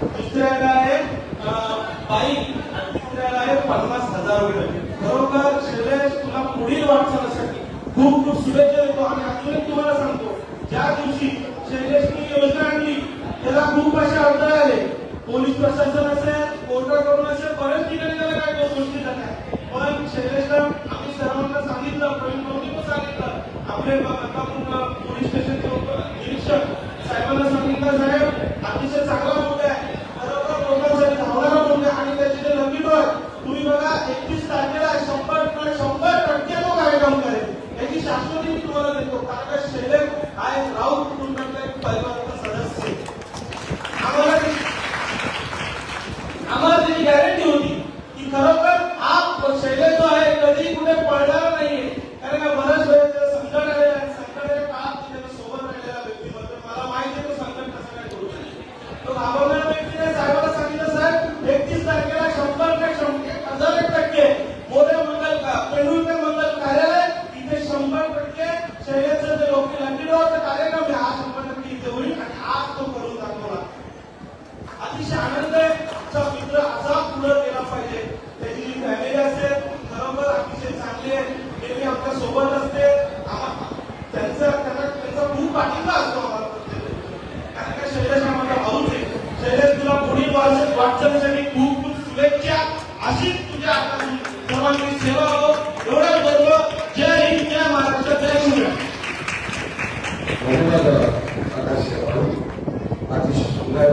दुसऱ्याला आहे बाईक आणि आहे पन्नास हजार रुपये खरोखर शैलेश तुला पुढील वाटचालीसाठी खूप खूप शुभेच्छा देतो आणि अजून तुम्हाला सांगतो ज्या दिवशी शैलेशनी योजना आणली त्याला खूप असे अडथळे आले पोलीस प्रशासन असेल कोर्टाकडून असेल बरेच ठिकाणी त्याला काय गोष्टी झाल्या पण शैलेशला आम्ही सर्वांना सांगितलं प्रवीण भाऊनी पण सांगितलं आपले पोलीस स्टेशनचे साहेब अतिशय चांगला मुद्दा आहे खरोखर लोकांसाठी धावणारा मुद्दा आहे आणि त्याचे जे लंबी डोळ तुम्ही बघा एकतीस तारखेला शंभर टक्के- शंभर टक्के तो कार्यक्रम करेल याची शाश्वती मी तुम्हाला देतो कारण का शैलेश हा एक राऊत कुटुंबातला एक परिवाराचा सदस्य आहे. आम्हाला ती- आम्हाला त्याची गॅरंटी होती की खरोखर हा शैलेश जो आहे कधी कुठे पडणार नाहीये कारण का बऱ्याच वेळेस त्याला संकट आले आणि संकटाच्या काळात मी त्याच्या सोबत राहिलेला व्यक्तिमत्व मला माहिती आहे तो संकट कसं काय करू शकतो तो घाबरणारा व्यक्ती नाही साहेबांना सांगितलं साहेब एकतीस तारखेला शंभर टक्के शंभर एक हजार एक टक्के मोरे मंगल का पेंडुलकर मंगल कार्यालय इथे शंभर टक्के शैलेशचं जे लोक लंडीडोरचा कार्यक्रम आहे हा शंभर टक्के इथे होईल आणि आज तो करून दाखवला अतिशय आनंद आहे चा मित्र असा पुढे गेला पाहिजे त्याची जी फॅमिली असेल खरोखर अतिशय चांगली आहे नेहमी आमच्यासोबत असते आम्हा- त्यांचं त्यांना त्यांचा खूप पाठिंबा असतो आम्हाला प्रत्येक वेळी. कारण का शैलेश हा माझा भाऊच आहे शैलेश तुला पुढील वाटचाल- वाटचालीसाठी खूप खूप शुभेच्छा अशीच तुझ्या हातातून सर्वांची सेवा हो एवढा गर्व जय हिंद जय महाराष्ट्र जय शिवराय धन्यवाद आकाश शेवाळू. अतिशय सुंदर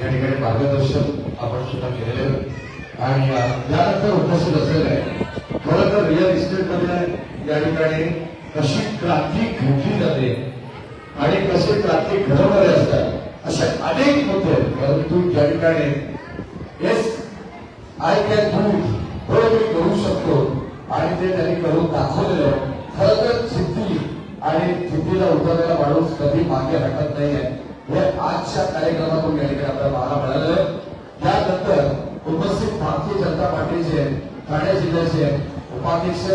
या ठिकाणी मार्गदर्शन आपण सुद्धा केलेले आहे. आणि त्यानंतर यानंतर उपस्थित असलेलं आहे खरं तर रिअल इस्टेटमध्ये या ठिकाणी कशी क्रांती घडली जाते आणि कसे क्रांती घडवणारे असतात असे अनेक मुद्दे परंतु ज्या ठिकाणी येस आय कॅन डू हो मी करू शकतो आणि ते त्यांनी करून दाखवलेलं खरं तर सिद्धी आणि सिद्धीला उतरलेला माणूस कधी मागे हटत नाहीये. हे आजच्या कार्यक्रमातून या ठिकाणी आपल्याला पाहायला मिळालं त्यानंतर उपस्थित भारतीय जनता पार्टीचे ठाणे जिल्ह्याचे उपाध्यक्ष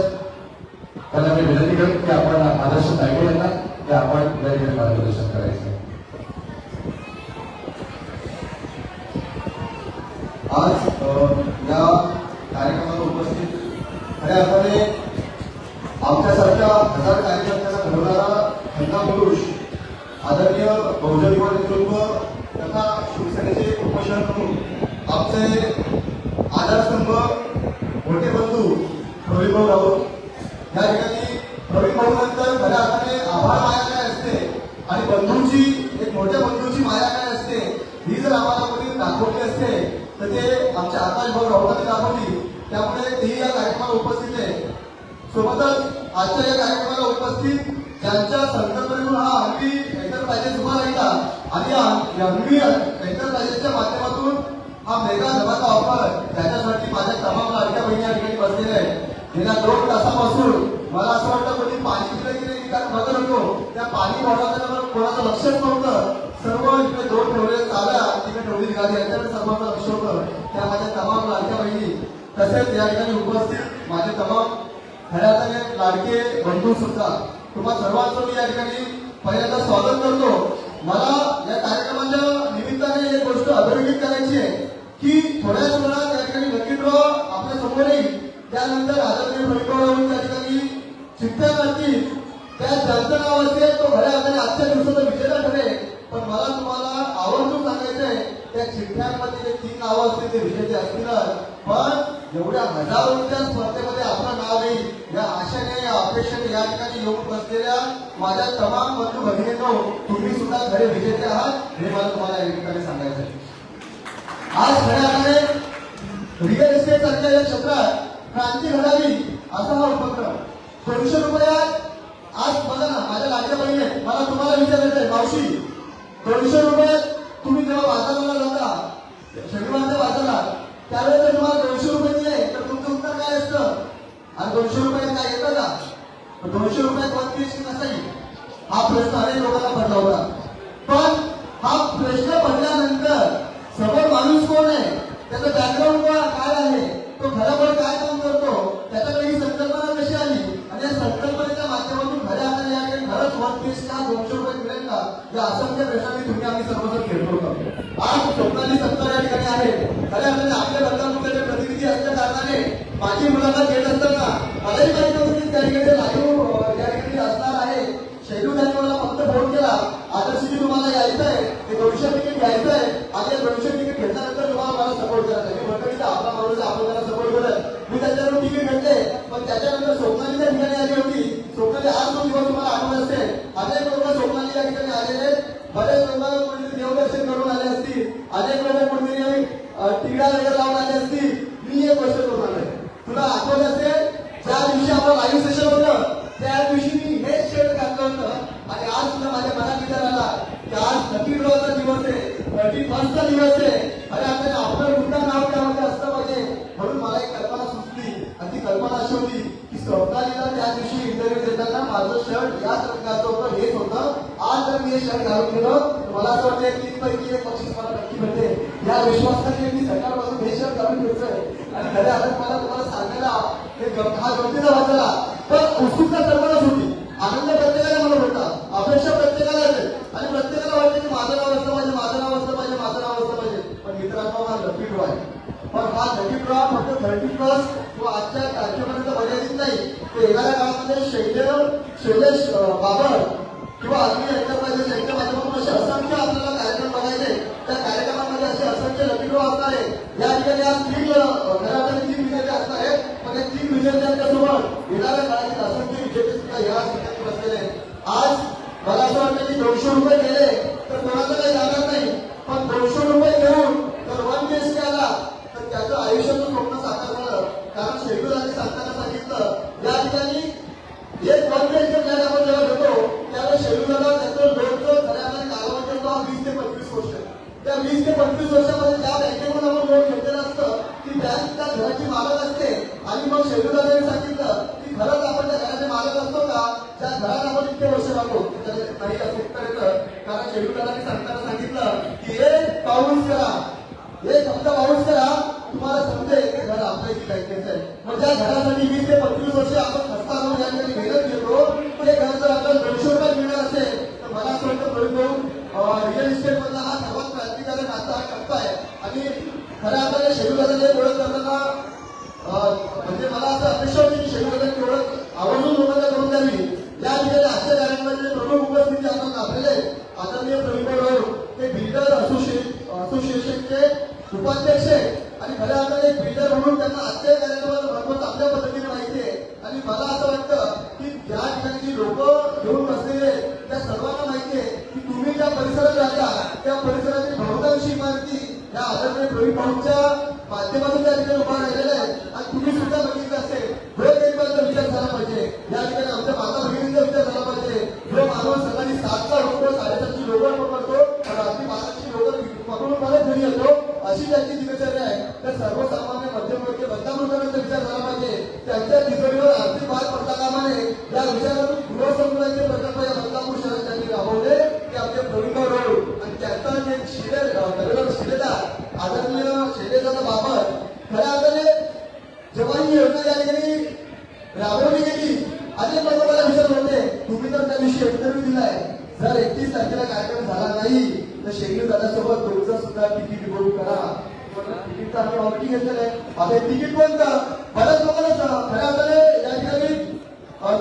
त्यांना मी विनंती करेन की आपण आदर्श नायडू यांना की आपण या ठिकाणी मार्गदर्शन करायचं आज अ, या कार्यक्रमाला उपस्थित खऱ्या अर्थाने आमच्यासारख्या हजार कार्यकर्त्यांना घडवणारा खंदा पुरुष आदरणीय बहुजन युवा नेतृत्व तथा शिवसेनेचे उपोषण म्हणून आमचे आधारस्तंभ मोठे बंधू प्रवीणभाऊ या ठिकाणी प्रवीण भाऊनंतर खऱ्या अर्थाने आभार माया काय असते. आणि बंधूंची एक मोठ्या बंधूंची माया काय असते ही जर आम्हाला कोणी दाखवली असते तर ते आमच्या आकाश भाऊ राऊतांनी दाखवली. त्यामुळे तेही या कार्यक्रमाला उपस्थित आहे. सोबतच आजच्या या कार्यक्रमाला उपस्थित ज्यांच्या संकल्पनेतून हा हंपी एंटरप्राइजेस उभा राहिला आणि या हंपी एंटरप्राइजेसच्या माध्यमातून हा मेगा धमाका ऑफर त्याच्यासाठी माझ्या तमाम लाडक्या बहिणी या ठिकाणी बसलेल्या आहेत. गेल्या दोन तासापासून मला असं वाटतं कोणी पाणी पिलं की नाही कारण बघत होतो त्या पाणी वाढवताना कोणाचं लक्षच नव्हतं. सर्व इकडे दोन ठेवले चाव्या तिकडे ठेवली निघाली याच्याकडे सर्वांचं लक्ष होतं. त्या माझ्या तमाम लाडक्या बहिणी तसेच या ठिकाणी उपस्थित माझे तमाम खऱ्या लाडके बंधू सुद्धा. तुम्हा सर्वांचं मी या ठिकाणी पहिल्यांदा स्वागत करतो. मला या कार्यक्रमाच्या निमित्ताने एक गोष्ट अधोरेखित करायची आहे की थोड्याच वेळात या ठिकाणी नक्की ड्रॉ आपल्यासमोर येईल. त्यानंतर आदरणीय फलितवाडवरून त्या ठिकाणी चिठ्ठ्या करतील त्या ज्यांचं नाव असेल तो खऱ्या अर्थाने आजच्या दिवसाचा विजेता ठरेल पण मला तुम्हाला आवर्जून सांगायचं आहे त्या चिठ्ठ्यांमध्ये जे तीन नावं असतील ते विजेते असतीलच. पण एवढ्या हजारोच्या स्पर्धेमध्ये आपलं नाव येईल या आशेने या अपेक्षेने या ठिकाणी येऊन बसलेल्या माझ्या तमाम बंधू भगिनींनो तुम्ही सुद्धा खरे विजेते आहात हे मला तुम्हाला या ठिकाणी सांगायचं आज खऱ्या अर्थाने रिअल इस्टेट सारख्या या क्षेत्रात क्रांती घडावी असा हा उपक्रम. दोनशे रुपयात आज बघा ना माझ्या लाडक्या बहिणी मला तुम्हाला विचारायचं आहे मावशी दोनशे रुपये तुम्ही जेव्हा वाचायला जाता शनिवारच्या वाचला त्यावेळेस जर तुम्हाला दोनशे रुपये दिले तर तुमचं उत्तर काय असतं? आणि दोनशे रुपयात काय येतं का? दोनशे रुपयात कोणती नसेल? हा प्रश्न अनेक लोकांना पडला होता. पण हा प्रश्न पडल्यानंतर समोर माणूस कोण आहे? त्याचं बॅकग्राऊंड काय आहे? तो खरोखर काय काम करतो त्याच्याकडे ही संकल्पना कशी आली? आणि या संकल्पनेच्या माध्यमातून खऱ्या अर्थाने या ठिकाणी खरंच वन पीस का दोनशे रुपये मिळेल का? या असंख्य प्रश्नांनी तुम्ही आम्ही सर्वजण खेळतो होतो. आज स्वप्नाली सत्ता या ठिकाणी आहे. खऱ्या अर्थाने म्हणजे आपल्या बदलापूरचे प्रतिनिधी असल्या कारणाने माझी मुलाखत घेत असताना मलाही माहिती होती त्या ठिकाणी लाईव्ह या ठिकाणी असणार आहे. शेड्यूल त्यांनी मला फक्त फोन केला. आदर्शजी तुम्हाला यायचं आहे ते दोनशे तिकीट घ्यायचं आहे आणि या दोनशे तिकीट घेतल्यानंतर तुम्हाला मला सपोर्ट करायचं आहे मी म्हटलं की आपला माणूस आहे, आपण त्याला सपोर्ट करत मी त्याच्यावर तिकीट घेतले पण त्याच्यानंतर स्वप्नाली त्या ठिकाणी आली होती. स्वप्नाली आज तो दिवस तुम्हाला आठवत असेल. अनेक लोक स्वप्नाली या ठिकाणी आलेले बरेच लोक कोणीतरी देवदर्शन करून आले असतील अनेक लोक कोणीतरी अं, तिकडा वगैरे लावून आले असतील मी एक गोष्ट करून आलोय तुला आठवत असेल ज्या दिवशी आपलं लाईव्ह सेशन होतं त्या दिवशी मी हेच शर्ट घातलं होतं आणि आज सुद्धा माझ्या मनात विचार आला की आज थर्टी ड्रॉचा दिवस आहे थर्टी फर्स्टचा दिवस आहे अरे आपल्याला आपलं कुठलं नाव त्यामध्ये असलं पाहिजे म्हणून मला एक कल्पना सुचली आणि ती कल्पना अशी होती की स्वप्नालीला त्या दिवशी इंटरव्ह्यू देताना माझं शर्ट याच रंगाचं होतं हेच होतं आज जर मी हे शर्ट घालून गेलो मला असं वाटतं तीन पैकी एक पक्षी तुम्हाला नक्की भेटते या विश्वासाने मी सकाळपासून हे शर्ट घालून आणि खऱ्या अर्थात मला तुम्हाला सांगायला हे हा गमतीचा वाचला. पण उत्सुकता सर्वांनाच होती. आनंद प्रत्येकाला म्हणत होता. अपेक्षा प्रत्येकाला असेल. आणि प्रत्येकाला वाटते की माझं नाव असलं पाहिजे माझं नाव असलं पाहिजे माझं नाव असलं पाहिजे. पण मित्रांनो हा लकी ड्रॉ आहे. पण हा लकी ड्रॉ फक्त थर्टी प्लस किंवा आजच्या तारखेपर्यंत मर्यादित नाही. ते येणाऱ्या काळामध्ये शैल्य शैलेश बाबर किंवा अग्नि यांच्या पण या येणाऱ्या काळातील असंख्य विजेते सुद्धा या ठिकाणी बसलेले आज मला असं वाटतं की दोनशे रुपये गेले तर कोणाचं काही जाणार नाही पण दोनशे रुपये घेऊन जर वन बीएचके आला तर त्याचं आयुष्याचं स्वप्न साकार झालं कारण शेड्यूल सांगताना सांगितलं या ठिकाणी एक वन बीएचके फ्लॅट आपण जेव्हा घेतो त्यावेळेस शेड्यूलला त्याचं लोनचं खऱ्या कालावधी वीस ते पंचवीस वर्ष त्या वीस ते पंचवीस वर्षामध्ये ज्या बँकेकडून आपण लोन घेतलेलं असतं ती बँक त्या घराची मालक असते. आणि मग शेड्यूलला सांगितलं की खरंच आपण त्या घराचे मालक असतो का त्या घरात आपण इतके वर्ष राहतो. काही असं उत्तर येतं. कारण शेड्यूलला सांगताना सांगितलं की एक पाऊस करा. एक हप्ता पाऊस करा. तुम्हाला समजेल ते घर आपलं की बँकेचं आहे मग ज्या घरासाठी वीस ते पंचवीस वर्ष आपण खस्ता करून या ठिकाणी मेहनत घेतो ते घर जर आपल्याला दोनशे रुपये मिळणार असेल तर मला असं वाटतं प्रवीण भाऊ रिअल इस्टेट मधला हा सर्वात क्रांतिकारक आता हा टप्पा आहे. आणि खरं आपल्याला शेड्यूल ओळख करताना मला असं अपेक्षा होती की शेड्यूल ओळख आवर्जून लोकांना करून द्यावी या ठिकाणी आजच्या कार्यक्रमाचे प्रमुख उपस्थिती आपण लाभलेले आहेत. आदरणीय प्रवीण भाऊ ते बिल्डर असोसिएट असोसिएशनचे उपाध्यक्ष आहेत आणि खऱ्या अर्थाने बिल्डर म्हणून त्यांना आजच्या पाहिजे. या ठिकाणी आमच्या माता भगिनींचा विचार झाला पाहिजे जो माणूस सकाळी सातचा उठतो साडेसातची लोकल पकडतो आणि रात्री बाराची लोकल पकडून परत घरी येतो अशी त्यांची दिनचर्या आहे तर सर्वसामान्य मध्यमवर्गीय बदलामृतांचा विचार झाला पाहिजे त्यांच्या तिजोरीवर आर्थिक भार पडता कामा नये या विचारातून गृहसमुदायाचे प्रकल्प या बदलापूर शहरात त्यांनी राबवले ते आपले प्रवीणभाऊ राऊळ आणि त्यांचा जे शिले नगरवर शिलेदार आदरणीय शिलेदार बाबर खऱ्या अर्थाने जेव्हा ही योजना या ठिकाणी राबवली गेली अनेक लोक मला विचारत होते तुम्ही तर त्या दिलाय जर एकतीस तारखेला कार्यक्रम झाला नाही तर शेखली दादासोबत तुमचं सुद्धा तिकीट बुक करा. तिकीट तर आम्ही ऑलरेडी घेतलेलं आहे. आता तिकीट बंद बऱ्याच लोकांना खऱ्या अर्थाने या ठिकाणी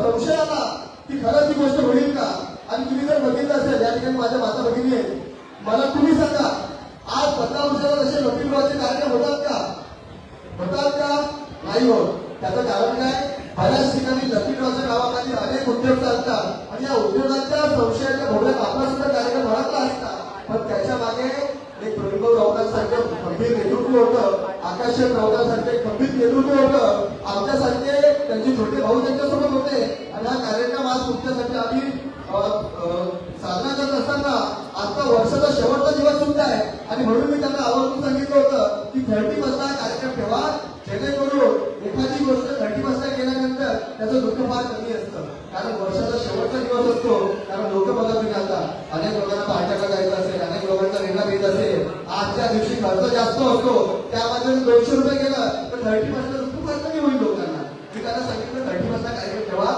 संशय आला की खरंच ही गोष्ट होईल का? आणि तुम्ही जर बघितलं असेल या ठिकाणी माझ्या माता भगिनी मला तुम्ही सांगा आज पंधरा वर्षाला जसे लपीवाचे कार्यक्रम होतात का? होतात का? नाही होत. त्याचं कारण काय? बऱ्याच ठिकाणी लपीवाच्या गावाखाली अनेक उद्योग चालतात. आणि या उद्योगाच्या संशयाच्या भोवऱ्यात आपला सुद्धा कार्यक्रम घडतला असता पण त्याच्यामागे एक प्रवीणभाऊ राऊतांसारखं खंबीर नेतृत्व होतं. आकाशय राऊतांसारखं एक खंबीर नेतृत्व होतं. आमच्यासारखे त्यांचे छोटे भाऊ त्यांच्यासोबत होते. आणि हा कार्यक्रम आज तुमच्यासाठी आम्ही साजरा करत असताना आता वर्षाचा शेवटचा दिवस सुद्धा आहे. आणि म्हणून मी त्यांना आवर्जून सांगितलं होतं की थर्टी वाजता हा कार्यक्रम ठेवा जेणेकरून एखादी गोष्ट थर्टी वाजता केल्यानंतर त्याचं दुःख फार कमी असतं. कारण वर्षाचा शेवटचा दिवस असतो. कारण लोक बघा तुम्ही आता. अनेक लोकांना पाठ्याला जायचं असेल अनेक लोकांचा निर्णय घेत असेल. आजच्या दिवशी खर्च जास्त असतो. त्यामध्ये दोनशे रुपये गेला तर थर्टी वाजता दुःख खर्च कमी होईल लोकांना. मी त्यांना सांगितलं थर्टी वाजता कार्यक्रम ठेवा.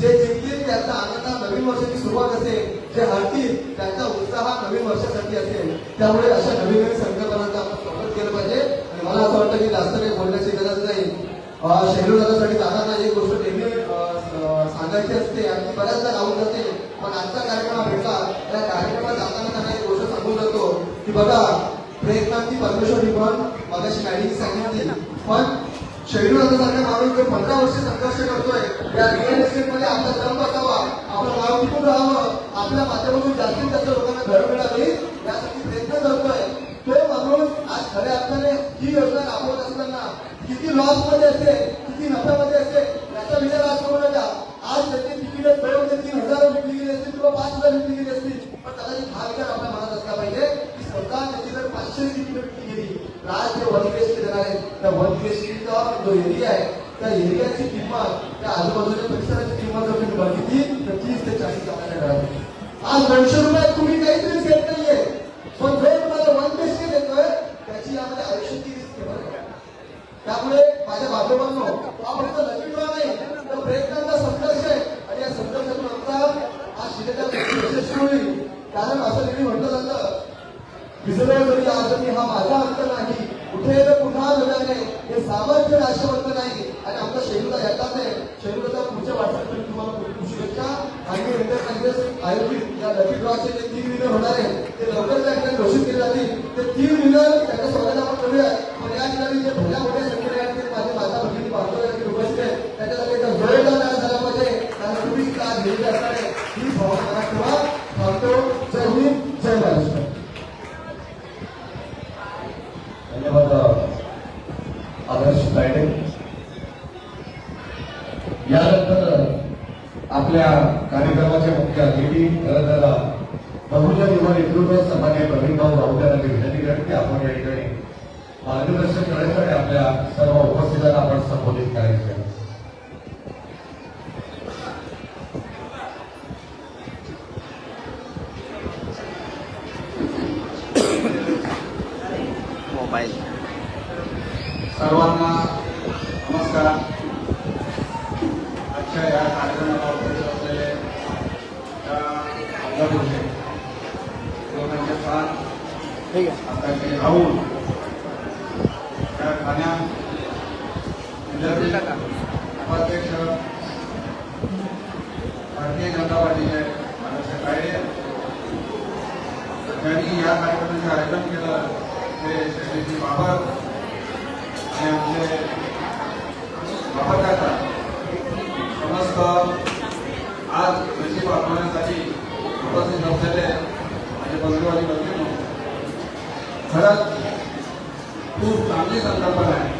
जे जिंकतील त्यांचा आनंद नवीन वर्षाची सुरुवात असेल. जे हरतील त्यांचा उत्साह नवीन वर्षासाठी असेल. त्यामुळे अशा नवीन नवीन संकल्पनांचा आपण स्वागत केलं पाहिजे. आणि मला असं वाटतं की जास्त काही बोलण्याची गरज नाही. शेड्यूल दादासाठी दादा अं, असते आणि बऱ्याचदा राहून जाते. पण आजचा कार्यक्रम हा भेटला त्या कार्यक्रमात जाताना त्यांना एक गोष्ट सांगून जातो की बघा प्रयत्नांती परमेश्वरी पण मला मॅडीने सांगितली पण शेड्यूल माणूस जो पंधरा वर्ष संघर्ष करतोय. या रिअल इस्टेटमध्ये आपला दम बसावा आपलं नाव टिकून राहावं आपल्या माध्यमातून जास्तीत जास्त लोकांना घर मिळावी यासाठी प्रयत्न करतोय. तो माणूस आज खऱ्या अर्थाने ही योजना राबवत असताना किती लॉसमध्ये असेल किती नफ्यामध्ये असेल याचा विचार आज करू नका आज त्याची तिकीट दोन ते तीन हजार विकली गेली असतील किंवा पाच हजार विकली गेली असतील पण कदाचित हा विचार आपल्या मनात असला पाहिजे की स्वतः त्याची जर पाचशे तिकीट विकली गेली तर आज जे वन बीएचके देणार आहेत त्या वन बीएचकेचा जो एरिया आहे त्या एरियाची किंमत त्या आजूबाजूच्या परिसराची किंमत जर तुम्ही बघितली तर तीस ते चाळीस लाखाच्या घरात आज दोनशे रुपयात तुम्ही काहीतरी घेत नाहीये. पण जो तुम्हाला वन बीएचके देतोय त्याची यामध्ये आयुष्याची रिस्क आहे बरं का? त्यामुळे माझ्या बांधवांनो हा फक्त नवीन ड्रॉ नाही तर प्रयत्नांचा संघर्ष आहे आणि या संघर्षातून आमचा हा शिलेदार यशस्वी होईल कारण असं नेहमी म्हटलं जातं विसरलो जरी आज मी हा माझा अंत नाही कुठे तर पुन्हा नव्याने हे सामर्थ्य नाशवंत नाही आणि आमचा शेलूला येतात आहे शेलूला पुढच्या वाटचालीसाठी तुम्हाला खूप खूप शुभेच्छा आणि इंटर काँग्रेस आयोजित या लकी ड्रॉचे जे तीन विनर होणार आहे ते लवकर त्या ठिकाणी घोषित केले जातील ते तीन विनर त्यांच्या स्वागत आपण करूया पण या ठिकाणी जे भल्या मोठ्या संख्येने या ठिकाणी माझे माता भगिनी बांधव या ठिकाणी उपस्थित आहेत त्याच्यासाठी एकदा जोरदार नारा झाला पाहिजे कारण तुम्ही इथं आज गेलेले असणार आहे ही भावना मनात ठेवा थांबतो जय हिंद जय महाराष्ट्र धन्यवाद आदर्श तायडे यानंतर आपल्या कार्यक्रमाचे मुख्य अतिथी खरं तर बहुजन युवा नेतृत्व सन्मान्य प्रवीण भाऊ राऊत यांना मी विनंती करते की आपण या ठिकाणी मार्गदर्शन करायचं आणि आपल्या सर्व उपस्थितांना आपण संबोधित करायचं आहे. मोबाईल सर्वांना नमस्कार आजच्या या कार्यक्रमाला उपस्थित असलेले त्या अब्दापुरचे लोकांचे फार आताचे राहुल त्या ठाण्या जिल्ह्यातील उपाध्यक्ष भारतीय जनता पार्टीचे आदर्श काळे त्यांनी या कार्यक्रमाचे आयोजन केलं ते श्री बाबर आणि आमचे बाबर काका समस्त आज नशीब वापरण्यासाठी उपस्थित असलेले माझे बंधू आणि भगिनी खरंच खूप चांगली संकल्पना आहे.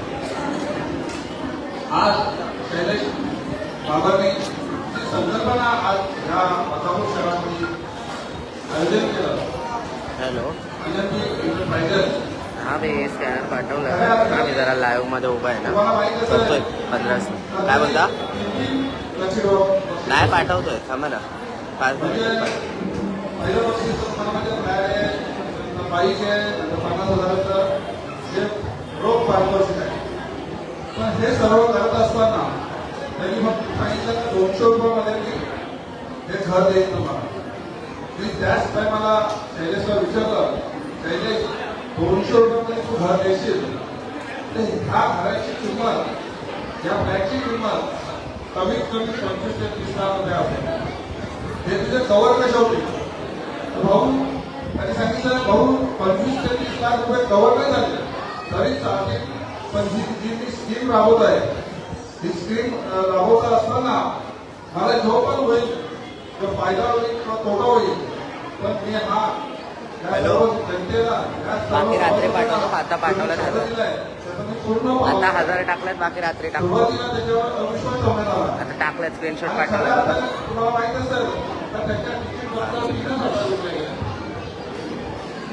आज शैलेश बाबांनी संकल्पना आज ह्या पतापूर शहरामध्ये आयोजन केलं. हॅलो. अनंती एंटरप्राइजेस हा मी स्कॅनर पाठवलं. आम्ही जरा लाईव्हमध्ये उभा आहे ना. करतोय काय बोलता? नाही पाठवतोय. थांबा ना. पाच आहे पण हे सर्व करत असताना त्यांनी मग सांगितलं दोनशे रुपयामध्ये मी हे घर देईन तुम्हाला. मी त्याच टायमाला शैलेशला विचारलं. शैलेश दोनशे रुपये तू घर देशील. तर ह्या घराची किंमत या फ्लॅटची किंमत कमीत कमी पंचवीस ते तीस लाख रुपये असेल हे तुझे कवर कशावली भाऊ त्यांनी सांगितलं भाऊ पंचवीस ते तीस लाख रुपये कवर नाही झाले. तरी चालते. पण ही जी मी स्कीम राबवत आहे ही स्कीम राबवत असताना मला जो पण होईल तर फायदा होईल किंवा तोटा होईल. पण मी हा हॅलो? बाकी रात्री पाठवलं आता पाठवलं झालं. आता हजार टाकल्यात बाकी रात्री टाकू. आता टाकल्यात स्क्रीनशॉट पाठवलं.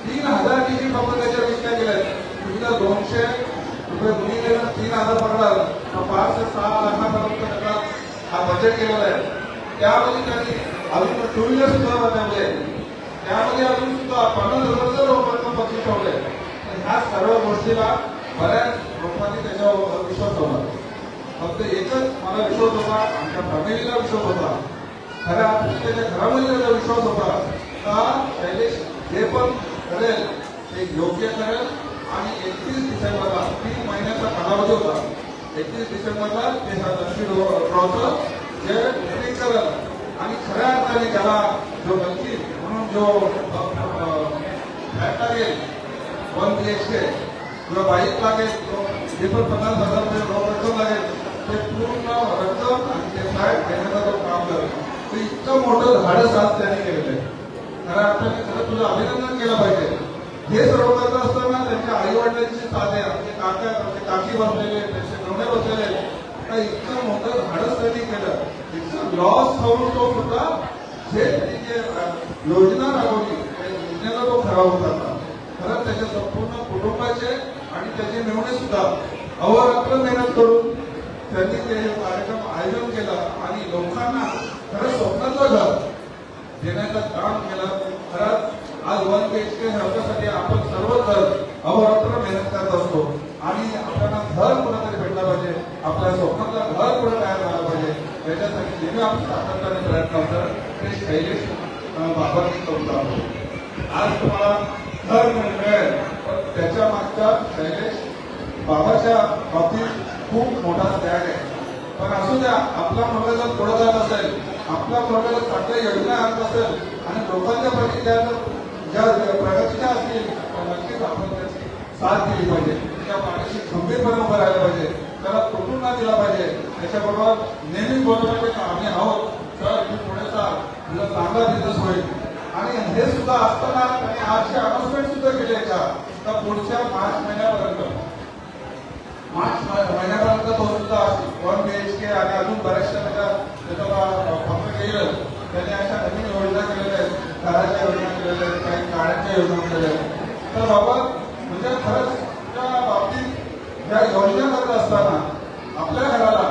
तीन हजार त्याच्या गेल्या दोनशे रुपये तीन हजार पकडला पाच ते सहा लाखापर्यंत त्याचा हा बजेट केलेला आहे. त्यामध्ये त्यांनी अजून टू व्हीलर सुद्धा बनवले त्यामध्ये अजून सुद्धा पन्नास हजाराचं लोकांना पक्ष ठेवले ह्या सर्व गोष्टीला बऱ्याच लोकांनी त्याच्यावर विश्वास ठेवला. फक्त एकच मला विश्वास होता आमच्या फॅमिलीला विश्वास होता. खऱ्या अर्थाने त्याच्या घरामध्ये त्याचा विश्वास होता. का? शैलेश जे पण करेल ते योग्य करेल. आणि एकतीस डिसेंबरला तीन महिन्याचा कालावधी होता. एकतीस डिसेंबरला ते दक्षिण ड्रॉचं जे करेल आणि खऱ्या अर्थाने त्याला जो नक्की जो फ्लॅट लागेल वन बी एच के किंवा बाईक लागेल जे पण पन्नास हजार रुपये रोख रक्कम लागेल. ते पूर्ण रक्कम आणि ते साहेब घेण्याचा जो काम करेल ते इतकं मोठं धाडस आज त्यांनी केलेलं आहे. खऱ्या अर्थाने खरं तुझं अभिनंदन केलं पाहिजे. हे सर्व करत असताना त्यांच्या आई वडिलांची साधे आमचे काका आमचे काकी बसलेले त्यांचे नवणे बसलेले इतकं मोठं धाडस त्यांनी केलं. इतकं लॉस होऊन तो सुद्धा त्यांनी जे योजना राबवली योजनेला तो खरा होता खरंच त्याच्या संपूर्ण कुटुंबाचे आणि त्याचे मेवणे सुद्धा अहोरात्र मेहनत करून त्यांनी ते हे कार्यक्रम आयोजन केलं आणि लोकांना खरंच स्वप्नातलं घर देण्याचं काम केलं. खरंच आज वन बी एच के साठी आपण सर्वजण अहोरात्र मेहनत करत असतो. आणि आपल्याला घर कुणातरी भेटलं पाहिजे. आपल्या स्वप्नातलं घर कुठं तयार झालं पाहिजे. याच्यासाठी नेहमी आपण सातत्याने प्रयत्न करतो ते शैलेश अं, बाबांनी करून आहोत आज तुम्हाला दर मिळेल पण त्याच्या मागच्या शैलेश बाबाच्या बाबतीत खूप मोठा त्याग आहे पण असू द्या आपला मुलगा जर पुढे जात असेल आपल्या मुलगा जर चांगल्या योजना आणत असेल आणि लोकांच्या प्रती त्या ज्या प्रगतीच्या असतील तर नक्कीच आपण त्याची साथ दिली पाहिजे त्या पाण्याशी गंभीरपणे उभं राहिलं पाहिजे त्याला कुटुंब नाही दिला पाहिजे त्याच्याबरोबर नेहमी बोललं पाहिजे आम्ही आहोत. तुला चांगला बिझनेस होईल आणि हे सुद्धा असताना त्यांनी आजची अनाउन्समेंट सुद्धा केले का तर पुढच्या मार्च महिन्यापर्यंत. मार्च महिन्यापर्यंत तो सुद्धा वन बी एच के आणि अजून बऱ्याचशा त्याच्या त्याचा फक्त येईल त्यांनी अशा नवीन योजना केलेल्या आहेत. घराच्या योजना केलेल्या आहेत काही गाड्यांच्या योजना केलेल्या आहेत. तर बाबा म्हणजे खरंच त्या बाबतीत ज्या योजना करत असताना आपल्या घराला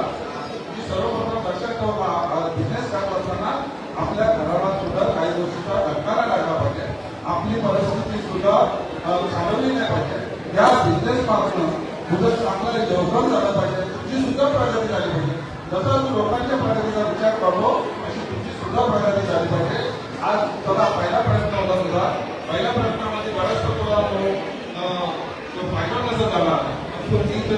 मी सर्वप्रथम लक्षात ठेवून बिझनेस करत असताना आपल्या घराला सुद्धा काही गोष्टीचा धक्का नाही लागला पाहिजे आपली परिस्थिती सुद्धा नाही पाहिजे. या बिझनेस पासून तुझं चांगलं योगदान झालं पाहिजे. तुझी सुद्धा प्रगती झाली पाहिजे. जसं तू लोकांच्या प्रगतीचा विचार करतो अशी तुमची सुद्धा प्रगती झाली पाहिजे. आज तुला पहिला प्रयत्न होता तुझा. पहिल्या प्रयत्नामध्ये बऱ्याच तुला तो फायदा नसत झाला तो ठीक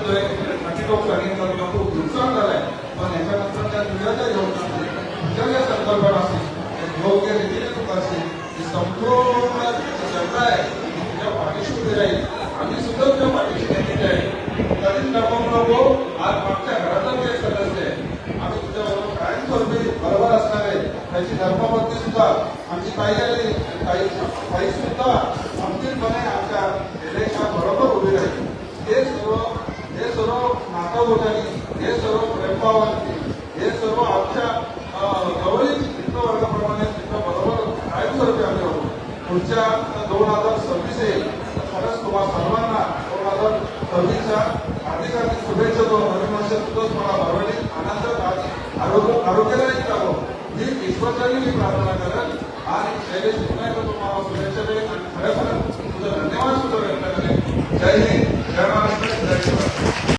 सांगितलं तुला खूप नुकसान झालंय. पण याच्यानंतर त्या तुझ्या ज्या योजना असतील तुझ्या ज्या संकल्पना असतील योग्य रीतीने तू करशील संपूर्ण जी आहे. पाठीशी राहील आम्ही सुद्धा तुझ्या पाठीशी नेलेली आहे कधीच नको आज मागच्या घरातला जे सदस्य आहे आम्ही तुझ्या कायमस्वरूपी बरोबर असणार आहे त्याची धर्मपत्नी सुद्धा आमची ताई आली ताई ताई सुद्धा खंबीरपणे आमच्या देशाच्या बरोबर उभी राहील हे सर्व हे सर्व नातागोतानी हे सर्व प्रेमभावांनी हे सर्व आमच्या अं, जवळील मित्रवर्गाप्रमाणे मित्र बरोबर कायमस्वरूपी आम्ही आहोत पुढच्या दोन हजार सव्वीस येईल तर खरंच तुम्हाला सर्वांना दोन हजार सव्वीसच्या हार्दिक हार्दिक शुभेच्छा दोन नवीन वर्ष सुद्धा तुम्हाला भरवणी आनंदात आणि आरोग्य आरोग्यालाही जावं ही मी प्रार्थना करत आणि शैलेश पुन्हा एकदा तुम्हाला शुभेच्छा देईन आणि खरं खरं तुझं धन्यवाद सुद्धा व्यक्त करेल जय हिंद जय महाराष्ट्र.